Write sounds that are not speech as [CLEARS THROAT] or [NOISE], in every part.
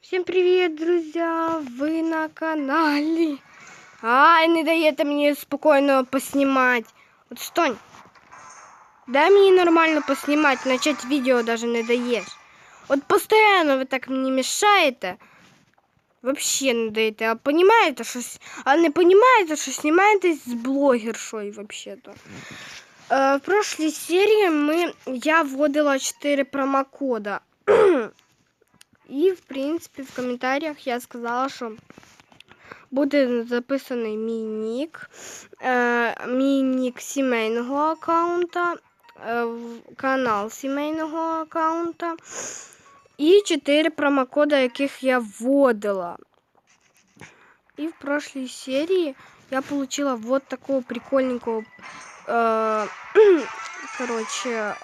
Всім привіт, друзі! Ви на каналі. Ай, не даєте мені спокійно поснімати. От стонь. Дай мені нормально поснімати, начать відео даже не даєш. От постійно ви так мені мішаєте. Вообще не даєте. А понімаєте, що, с- а не понімаєте, що знімаєтесь з блогершою вообще-то. Е, в прошлій серії ми, я вводила 4 промокода. [CLEARS THROAT] І, в принципі, в коментарях я сказала, що буде записаний мій нік, е, мій нік сімейного аккаунта, е, канал сімейного аккаунта і 4 промокода, яких я вводила. І в прошлій серії я получила вот такого прикольненького е, [CLEARS THROAT] короче, е,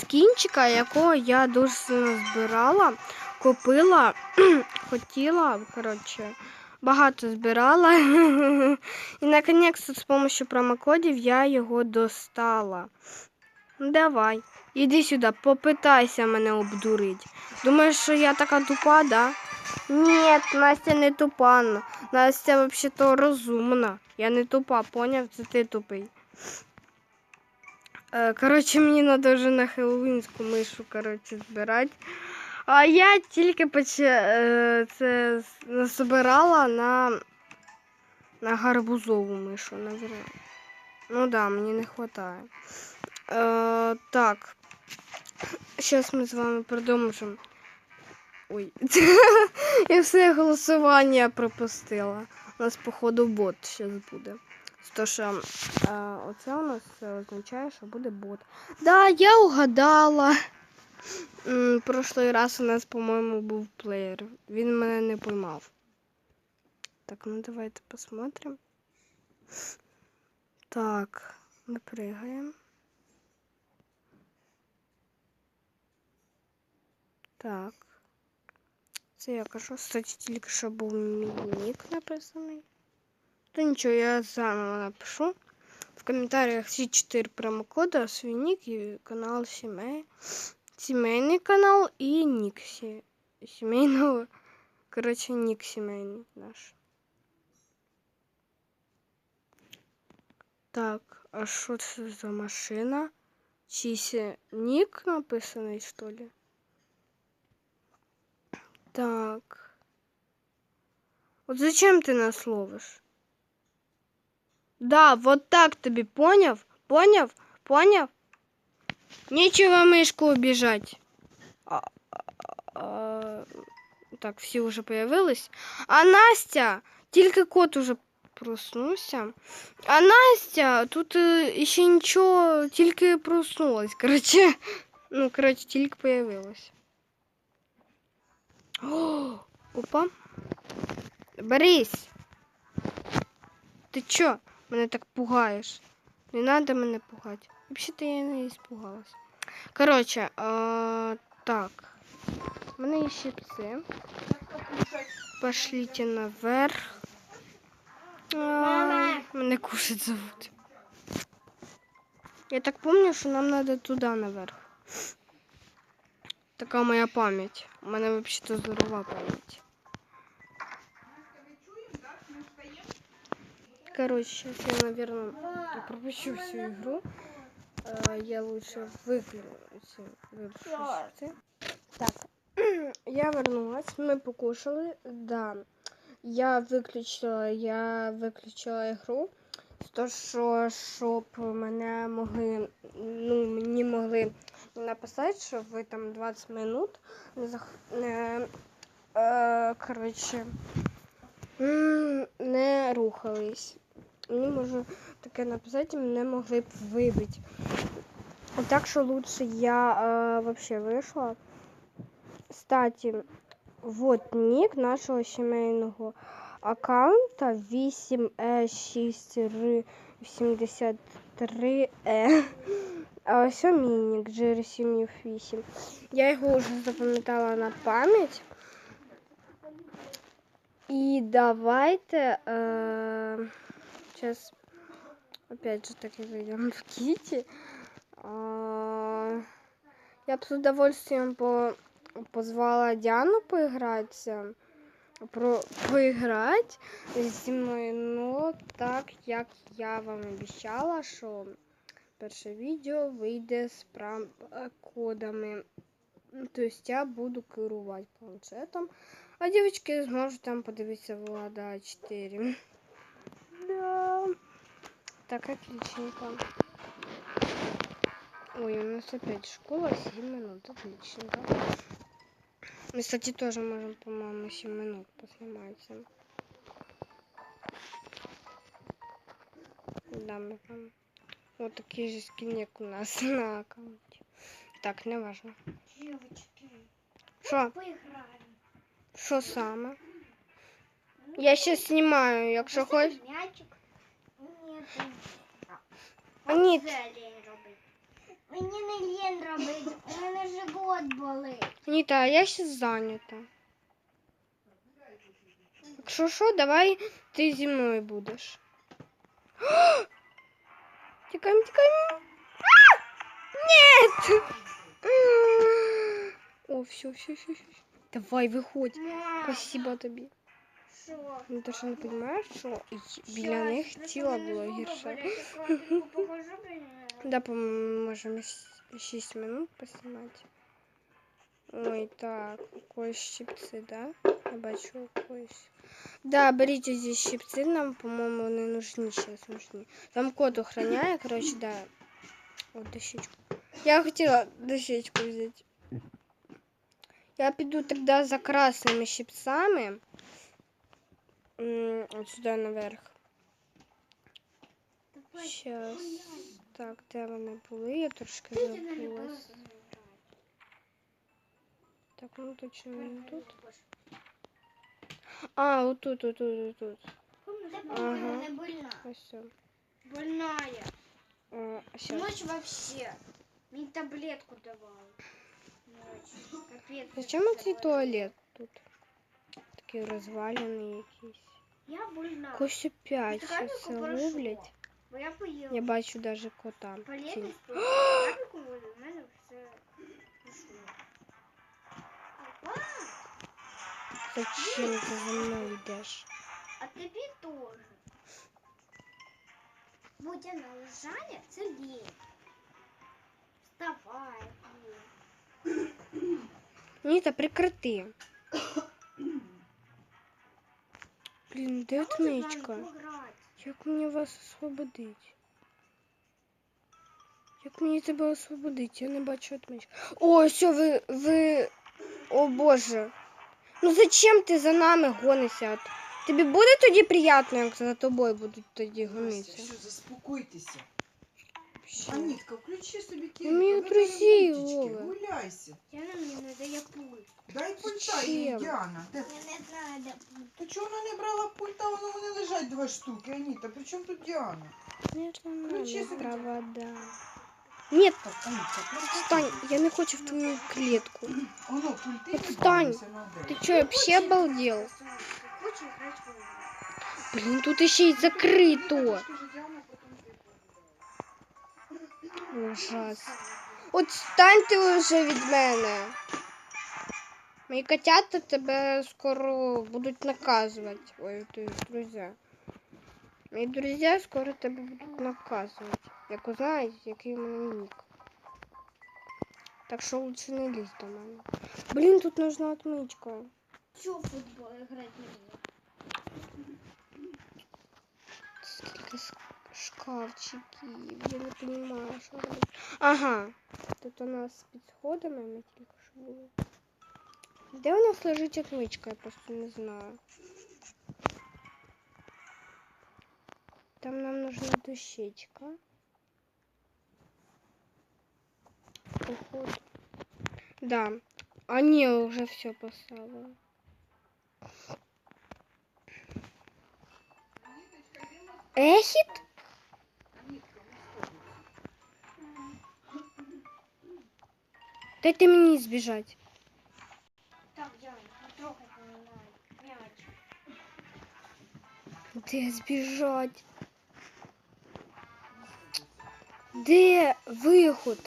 скінчика, якого я дуже сильно збирала, купила, [CLEARS THROAT] хотіла, коротше, багато збирала. [LAUGHS] І наконець-то з допомогою промокодів я його достала. Давай, іди сюди, попитайся мене обдурить. Думаєш, що я така тупа, да? Ні, Настя не тупа. Настя взагалі-то розумна. Я не тупа, поняв? Це ти тупий. Е, Коротше, мені треба вже на хеллоуінську мишу коротше, збирати. А я тільки поч... е, це з- на, на гарбузову мишу. Називаю. Ну да, мені не вистачає. Е, так. Зараз ми з вами продовжимо. Ой. [LAUGHS] Я все голосування пропустила. У нас, походу, бот зараз буде. То, що е, оце у нас означає, що буде бот. Да, я угадала. М, Прошлий раз у нас, по-моєму, був плеєр. Він мене не поймав. Так, ну давайте посмотрим. Так, ми пригаємо. Так. Це я кажу. Кстати, тільки що був мій нік написаний. Та нічого, я заново напишу. В коментарях всі чотири промокода, свій нік і канал сімей. Сімейний канал і нік сі... сімейного. Коротше, нік сімейний наш. Так, а що це за машина? Чийсь нік написаний, що ли? Так. Вот зачем ты нас ловишь? Да, вот так тобі, поняв? Поняв? Поняв? Нечего мишку обижать. А, а, а, так, всі вже появились. А Настя, тільки кот уже проснувся. А Настя тут е, ще нічого, тільки проснулась. Короче, [LAUGHS] ну, короче, тільки появилась. [GASPS] О, опа. Борис. Ти чо? Мене так пугаєш. Не надо мене пугати. Взагалі-то я не испугалась. Короче, а, так. У мене є ще це. Пошлите наверх. А, мене кушать зовут. Я так помню, що нам надо туди наверх. Така моя пам'ять. У мене взагалі-то здорова пам'ять. Короче, сейчас я, наверное, пропущу всю игру. Э, Я лучше выключу. выключу. Так, [CLEARS THROAT] я вернулась. Мы покушали. Да. Я виключила, я виключила ігру. То, що щоб мене могли, ну, мені могли написати, що ви там 20 минут не, зах... не е, коротше, м, не рухались. Мені може таке написати, мене могли б вибити. Так що лучше я е, вообще вийшла. Кстати, вот ник нашого сімейного аккаунта 8E6R83E. А ось мій нік GR78. Я його вже запам'ятала на пам'ять. І давайте е, сейчас опять же таки зайдем в Кити. Я бы с удовольствием по позвала Діану поігратися. Про поіграти зі мною. Ну, так як я вам обіцяла, що перше відео вийде з кодами. Тобто я буду керувати планшетом, а дівчатки зможуть там подивитися Влада 4. Да. Так, отличненько. Ой, у нас опять школа 7 минут, отличненько. Мы, кстати, тоже можем, по-моему, 7 минут поснимать. Да, мы там... Вот такие же скинек у нас [LAUGHS] на аккаунте. Так, не важно. Девочки, Что? Что саме? Я сейчас снимаю, якщо хочеш. Мячик. Ні, ти- А ні. Оце лінь робити. Мені не лінь робити, у мене живот болить. Ніта, я сейчас зайнята. Якщо що, давай ти зі мною будеш. [GASPS] Тікаємо, тікаємо. А! Нет! О, все, все, все, все. Давай, виходь. Мам, Спасибо тобі. що? Ну ти що не розумієш, що і біля них Щас, тіло просто було мене гірше. [LAUGHS] зуби болять, я картинку покажу, блін. Да, по-моему, можем 6 минут поснимать. Ой, так, якось щипцы, да? Я бачу якось. Да, берите здесь щипцы, нам, по-моему, не нужны сейчас нужны. Там кот охраняє, короче, да. От дощечку. Я хотела дощечку взять. Я піду тогда за красними щипцами. М, От сюди наверх. Гуляй. Так, де вони були? Я трошки забулась. Так, ну точно не тут. А, отут, отут, отут. Ага. Ось все. Больная. А, щас. Ночь вообще. Мне таблетку давал. Ночь. Капец. Зачем давала. туалет тут? Такий розвалений якийсь. Я больна. Когось опять Давай щось таку хорошо. ловлять. Бо я поїла. Я бачу даже кота. [GASPS] Полезно Тінь. спити. Капельку воду, в мене все пішло. А, Зачем ти за мною йдеш? а тобі теж. Будя на лежання це лінь. Вставай. блін. Ніта, прекрати. [COUGHS] Блін, де отмичка? Як мені вас освободить? Як мені тебе освободить? Я не бачу отмички. О, все, ви. ви. О боже. Ну зачем ти за нами гонишся? От, тобі буде тоді приємно, як за тобою будуть тоді Настя, гонитися? що, заспокойтеся. Що? Анітка, включи собі У мене кілька. друзі, Вова. Гуляйся. Яна мені не дає пульт. Дай пульта Зачем? їй, Діана. Де? Я не знаю, де пульт. То чого вона не брала пульта, воно вони лежать два штуки, Аніта. При чому тут Діана? Конечно, Включи надо собі. провода. Нет, Так, Анітка, просто встань, я не хочу в твою клетку. Воно пульти не Отстань. балися на Ты дерево. что, вообще обалдел? Хочу грати в ігру. Блин, тут еще и закрыто. Ужас. От стань ти вже від мене. Мої котята тебе скоро будуть наказувати. Ой, есть друзі. Мої друзі скоро тебе будуть наказувати. Як узнають, який у мене нік. Так що лучше не лізь до мене. Блін, тут нужна отмичка. Чого футбол грати не буду? Скільки с- шкафчиків. Я не розумію, що робити. Ага. Тут у нас під сходами ми тільки що були. Де у нас лежить отмичка, я просто не знаю. Там нам нужна дощечка. Походу. Да. А не, уже все поставила. Ехід? Дайте мені мне Так, я не трогай выход.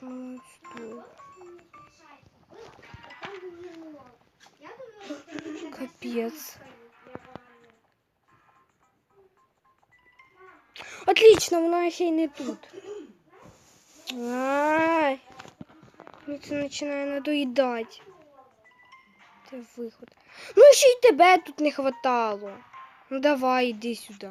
Ну, что? Капец. Отлично, у нас й не тут. Ай. Мені це починає надоїдати. Це виход. Ну ще й тебе тут не хватало. Ну давай, іди сюди.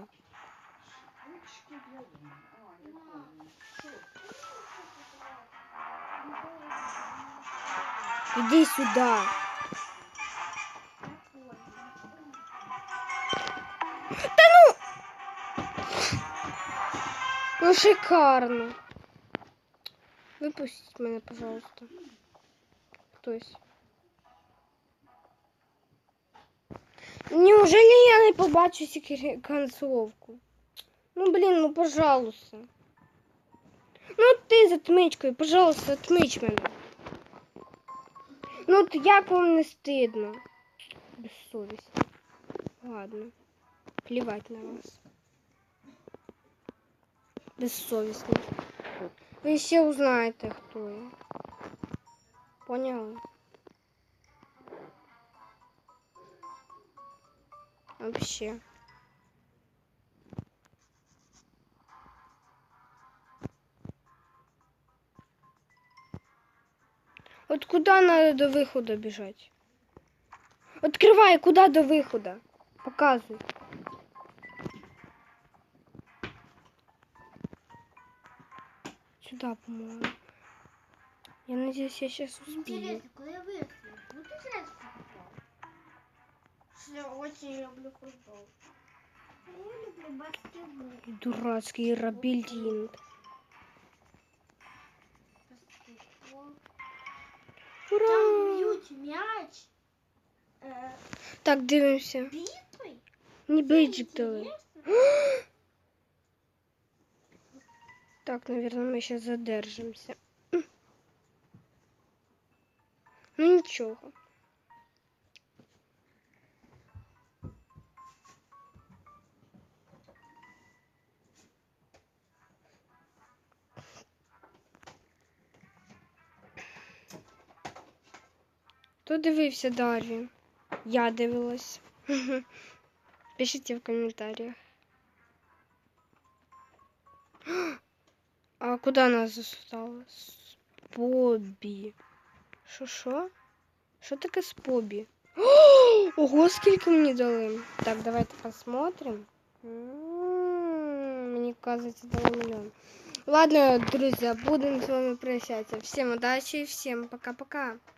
Іди сюди. Ну шикарно. Випустіть мене, пожалуйста. Хтось. Неужели я не побачу секре- концовку? Ну блін, ну пожалуйста. Ну ти за тмичкою, пожалуйста, отмич мене. Ну от як вам не стидно? Безсовісно. Ладно. Плівать на вас. Безсовісно. Ви ще узнаєте, хто я. Поняли? Вообще. Вот куда надо до выхода бежать? Открывай, куда до выхода? Показывай. Сюда, по-моему. Я надеюсь, я сейчас успею. Интересно, куда вырасту? Ну ты знаешь футбол. Я очень люблю футбол. Я люблю баскетбол. Дурацкий. Баскетбол. Ура! Там бьют мяч. Э, Так, дивимося. битвой. Не бейджик давай. интересно. [GASPS] Так, наверное, мы сейчас задержимся. [CLEARS THROAT] Ну ничего. Хто дивився далі? Я дивилась. [LAUGHS] Пишіть в коментарях. [GASPS] А куда нас застала? Спобі. Що що? Що таке спобі? [GASPS] Ого, скільки мені дали. Так, давайте посмотрим. М, Мені кажется, дали миллион. Ладно, друзья, будем с вами прощаться. Всем удачи, всем пока-пока.